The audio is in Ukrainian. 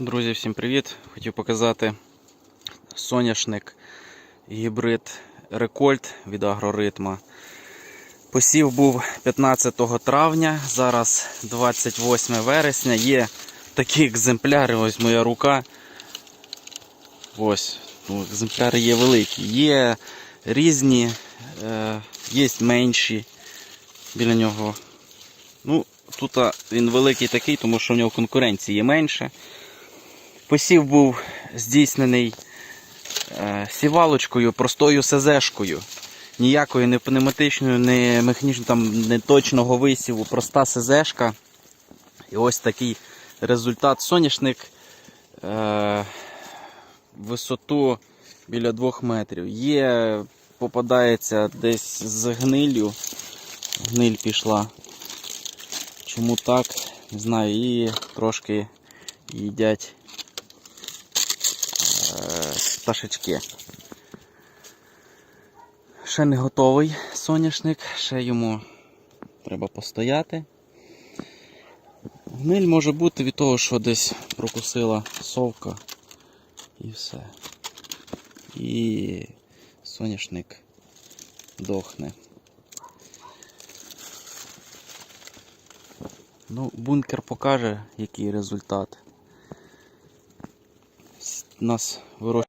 Друзі, всім привіт! Хотів показати соняшник гібрид Рекольт від агроритма. Посів був 15 травня, зараз 28 вересня. Є такі екземпляри, ось моя рука. Ось, ну, екземпляри є великі. Є різні, е, є менші біля нього. Ну, Тут він великий такий, тому що в нього конкуренції є менше. Посів був здійснений е, сівалочкою, простою СЗшкою. Ніякої не пневматичної, не механічної, там не точного висіву, проста СЗшка. І ось такий результат. Соняшник е, висоту біля 2 метрів. Є, попадається десь з гнилью. Гниль пішла. Чому так? Не знаю, і трошки їдять пташечки. Ще не готовий соняшник, ще йому треба постояти. Гниль може бути від того, що десь прокусила совка і все. І соняшник дохне. Ну, бункер покаже, який результат. Нас вирощує